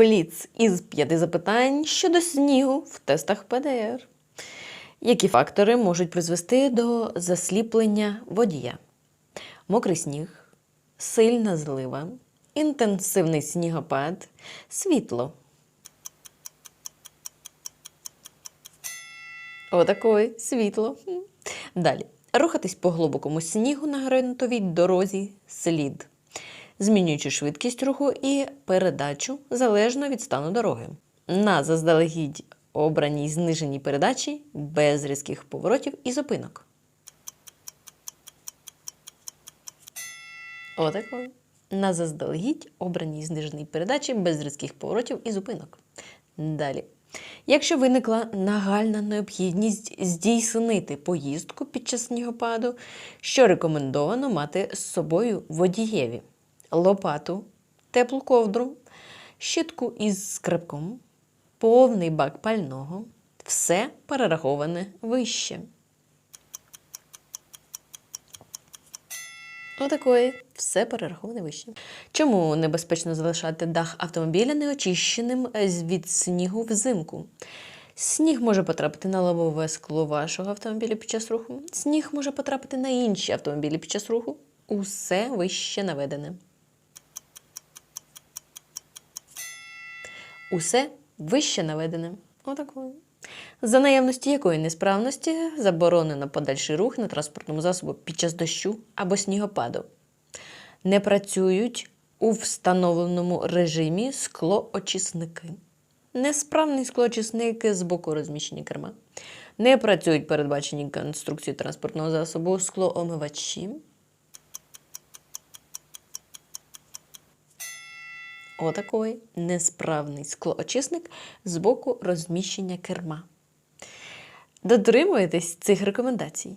Бліц із п'яти запитань щодо снігу в тестах ПДР. Які фактори можуть призвести до засліплення водія? Мокрий сніг, сильна злива, інтенсивний снігопад, світло. Отакої світло. Далі. Рухатись по глибокому снігу на ґрунтовій дорозі слід, змінюючи швидкість руху і передачу залежно від стану дороги. На заздалегідь обраній зниженій передачі без різких поворотів і зупинок. Отакої. На заздалегідь обраній зниженій передачі без різких поворотів і зупинок. Далі. Якщо виникла нагальна необхідність здійснити поїздку під час снігопаду, що рекомендовано мати з собою водієві: лопату, теплу ковдру, щітку із скребком, повний бак пального, все перераховане вище. Отакої все перераховане вище. Чому небезпечно залишати дах автомобіля неочищеним е, від снігу взимку? Сніг може потрапити на лобове скло вашого автомобіля під час руху. Сніг може потрапити на інші автомобілі під час руху. Усе вище наведене. Усе вище наведене. Отакою. За наявності якої несправності заборонено подальший рух на транспортному засобу під час дощу або снігопаду. Не працюють у встановленому режимі склоочисники. Несправний склоочисник з боку розміщення керма. Не працюють передбачені конструкції транспортного засобу склоомивачі. Отакої несправний склоочисник з боку розміщення керма. Дотримуєтесь цих рекомендацій?